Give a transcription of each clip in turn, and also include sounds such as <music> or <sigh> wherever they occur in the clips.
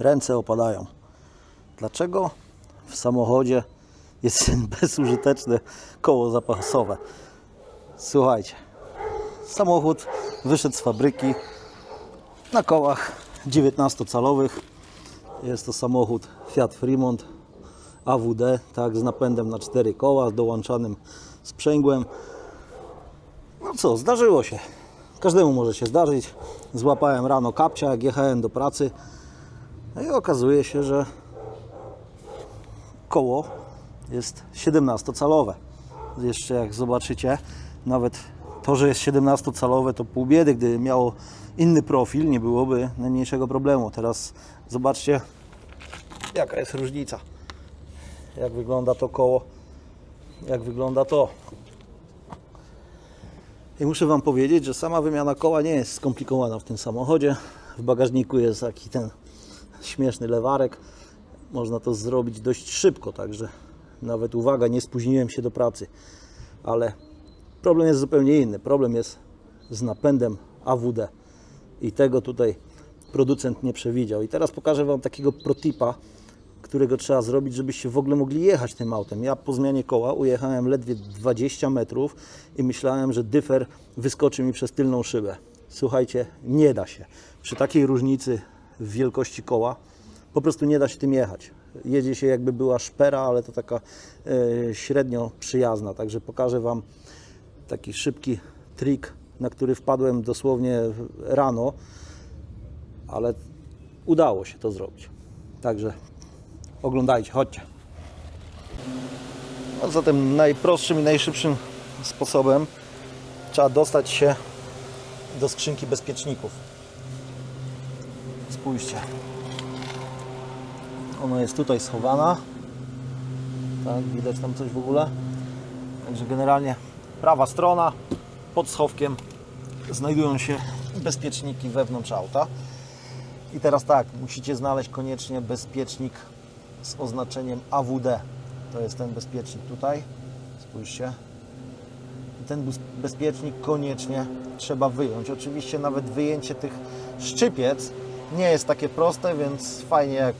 ręce opadają. Dlaczego w samochodzie jest <laughs> bezużyteczne koło zapasowe? Słuchajcie, samochód wyszedł z fabryki na kołach 19-calowych. Jest to samochód Fiat Fremont AWD, tak, z napędem na cztery koła, z dołączanym sprzęgłem. No co, zdarzyło się. Każdemu może się zdarzyć. Złapałem rano kapcia, jak jechałem do pracy. No i okazuje się, że koło jest 17-calowe. Jeszcze jak zobaczycie, nawet to, że jest 17-calowe, to pół biedy. Gdyby miało inny profil, nie byłoby najmniejszego problemu. Teraz zobaczcie, jaka jest różnica. Jak wygląda to koło, jak wygląda to. I muszę Wam powiedzieć, że sama wymiana koła nie jest skomplikowana w tym samochodzie. W bagażniku jest taki ten śmieszny lewarek. Można to zrobić dość szybko, także nawet uwaga, nie spóźniłem się do pracy. Ale problem jest zupełnie inny. Problem jest z napędem AWD. I tego tutaj producent nie przewidział. I teraz pokażę Wam takiego protipa, którego trzeba zrobić, żebyście w ogóle mogli jechać tym autem. Ja po zmianie koła ujechałem ledwie 20 metrów i myślałem, że dyfer wyskoczy mi przez tylną szybę. Słuchajcie, nie da się. Przy takiej różnicy w wielkości koła po prostu nie da się tym jechać. Jedzie się jakby była szpera, ale to taka e, średnio przyjazna. Także pokażę Wam taki szybki trik, na który wpadłem dosłownie rano, ale udało się to zrobić. Także oglądajcie, chodźcie. No, zatem najprostszym i najszybszym sposobem trzeba dostać się do skrzynki bezpieczników. Spójrzcie. Ona jest tutaj schowana. Tak, widać tam coś w ogóle. Także generalnie prawa strona pod schowkiem znajdują się bezpieczniki wewnątrz auta. I teraz tak, musicie znaleźć koniecznie bezpiecznik z oznaczeniem AWD. To jest ten bezpiecznik tutaj. Spójrzcie. Ten bezpiecznik koniecznie trzeba wyjąć. Oczywiście nawet wyjęcie tych szczypiec nie jest takie proste, więc fajnie jak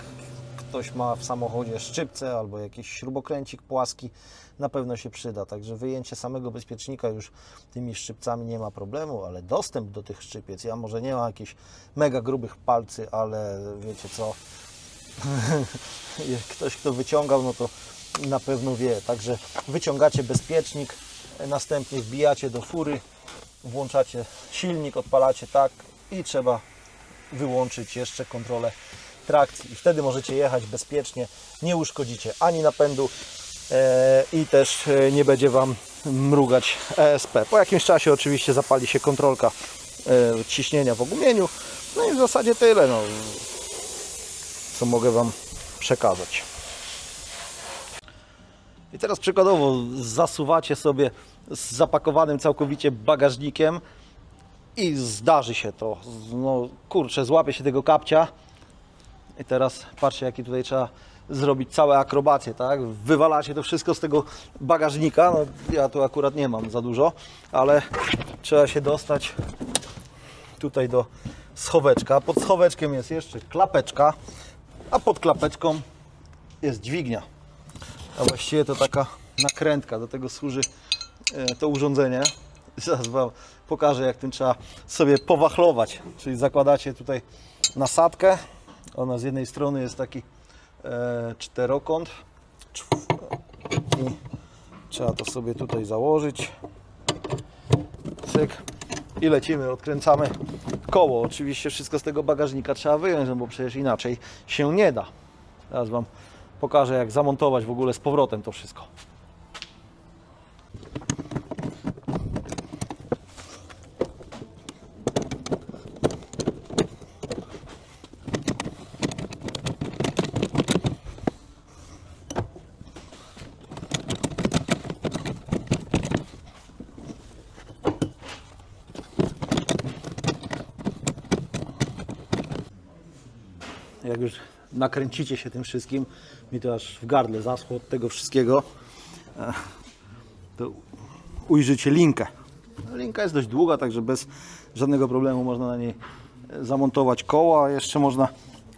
ktoś ma w samochodzie szczypce albo jakiś śrubokręcik płaski, na pewno się przyda. Także wyjęcie samego bezpiecznika już tymi szczypcami nie ma problemu, ale dostęp do tych szczypiec, ja może nie mam jakichś mega grubych palcy, ale wiecie co, <laughs> ktoś kto wyciągał, no to na pewno wie. Także wyciągacie bezpiecznik, następnie wbijacie do fury, włączacie silnik, odpalacie tak i trzeba wyłączyć jeszcze kontrolę trakcji i wtedy możecie jechać bezpiecznie, nie uszkodzicie ani napędu e, i też e, nie będzie Wam mrugać ESP. Po jakimś czasie oczywiście zapali się kontrolka e, ciśnienia w ogumieniu, no i w zasadzie tyle, no, co mogę Wam przekazać. I teraz przykładowo zasuwacie sobie z zapakowanym całkowicie bagażnikiem i zdarzy się to. No kurczę, złapie się tego kapcia i teraz patrzcie jaki tutaj trzeba zrobić całe akrobacje, tak? Wywalacie to wszystko z tego bagażnika. No, ja tu akurat nie mam za dużo, ale trzeba się dostać tutaj do schoweczka. Pod schoweczkiem jest jeszcze klapeczka, a pod klapeczką jest dźwignia. A właściwie to taka nakrętka, do tego służy e, to urządzenie. <laughs> Zaraz Wam pokażę, jak tym trzeba sobie powachlować. Czyli zakładacie tutaj nasadkę. Ona z jednej strony jest taki e, czterokąt. I trzeba to sobie tutaj założyć. Cyk. I lecimy, odkręcamy koło. Oczywiście wszystko z tego bagażnika trzeba wyjąć, no bo przecież inaczej się nie da. Teraz Wam pokażę, jak zamontować w ogóle z powrotem to wszystko. Jak już nakręcicie się tym wszystkim, mi to aż w gardle zaschło od tego wszystkiego, e, to ujrzycie linkę. No, Linka jest dość długa, także bez żadnego problemu można na niej e, zamontować koła. Jeszcze można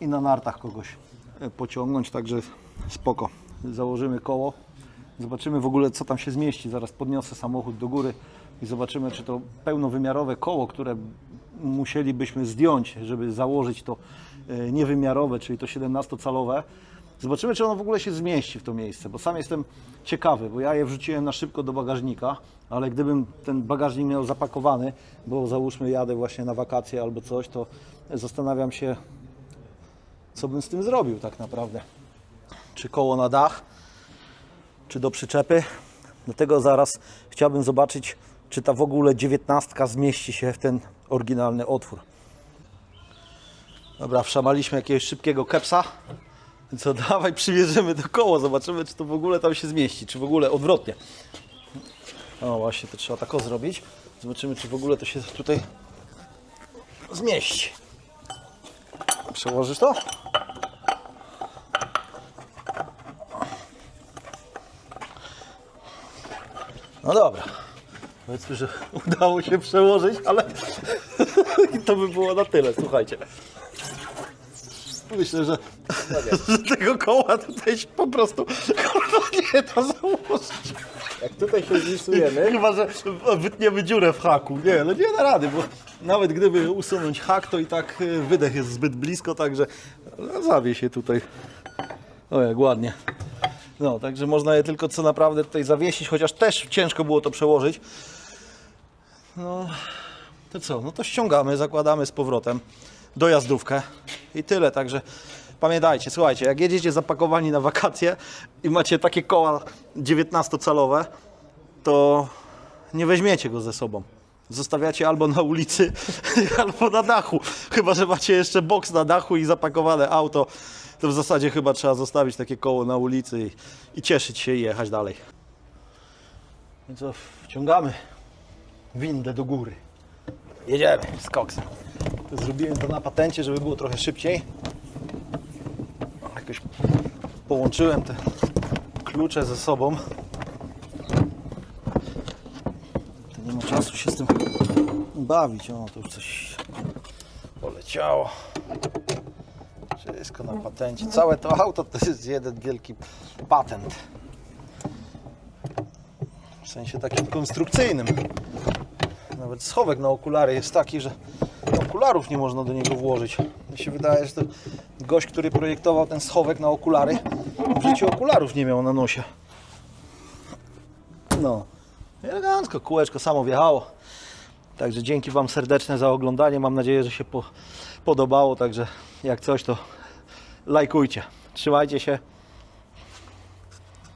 i na nartach kogoś e, pociągnąć, także spoko. Założymy koło, zobaczymy w ogóle co tam się zmieści. Zaraz podniosę samochód do góry i zobaczymy, czy to pełnowymiarowe koło, które musielibyśmy zdjąć, żeby założyć to e, niewymiarowe, czyli to 17-calowe. Zobaczymy, czy ono w ogóle się zmieści w to miejsce, bo sam jestem ciekawy, bo ja je wrzuciłem na szybko do bagażnika, ale gdybym ten bagażnik miał zapakowany, bo załóżmy jadę właśnie na wakacje albo coś, to zastanawiam się, co bym z tym zrobił tak naprawdę. Czy koło na dach, czy do przyczepy. Dlatego zaraz chciałbym zobaczyć, czy ta w ogóle dziewiętnastka zmieści się w ten oryginalny otwór. Dobra, wszamaliśmy jakiegoś szybkiego kepsa. Co dawaj, przywieziemy to koło, zobaczymy, czy to w ogóle tam się zmieści, czy w ogóle odwrotnie. O, właśnie, to trzeba tak zrobić. Zobaczymy, czy w ogóle to się tutaj zmieści. Przełożysz to? No dobra. Powiedzmy, że <laughs> udało się przełożyć, ale <laughs> to by było na tyle, słuchajcie. Myślę, że, <laughs> że tego koła tutaj się po prostu kurwa, nie da założyć. Jak tutaj się zlisujemy, Chyba, że wytniemy dziurę w haku. Nie, no nie da rady, bo nawet gdyby usunąć hak, to i tak y, wydech jest zbyt blisko, także no, zawie się tutaj. O jak ładnie. No, także można je tylko co naprawdę tutaj zawiesić, chociaż też ciężko było to przełożyć. No, to co? No to ściągamy, zakładamy z powrotem dojazdówkę i tyle, także pamiętajcie, słuchajcie, jak jedziecie zapakowani na wakacje i macie takie koła 19-calowe, to nie weźmiecie go ze sobą. Zostawiacie albo na ulicy, <laughs> albo na dachu. Chyba, że macie jeszcze boks na dachu i zapakowane auto, to w zasadzie chyba trzeba zostawić takie koło na ulicy i, i cieszyć się i jechać dalej. No co, wciągamy windę do góry. Jedziemy z koksem. To Zrobiłem to na patencie, żeby było trochę szybciej. Jakoś połączyłem te klucze ze sobą. To nie ma czasu się z tym bawić. O, to już coś poleciało. Wszystko na patencie. Całe to auto to jest jeden wielki patent. W sensie takim konstrukcyjnym. Nawet schowek na okulary jest taki, że okularów nie można do niego włożyć. Mi się wydaje, że to gość, który projektował ten schowek na okulary, w życiu okularów nie miał na nosie. No, elegancko, kółeczko samo wjechało. Także dzięki Wam serdeczne za oglądanie. Mam nadzieję, że się po, podobało. Także jak coś, to lajkujcie. Trzymajcie się.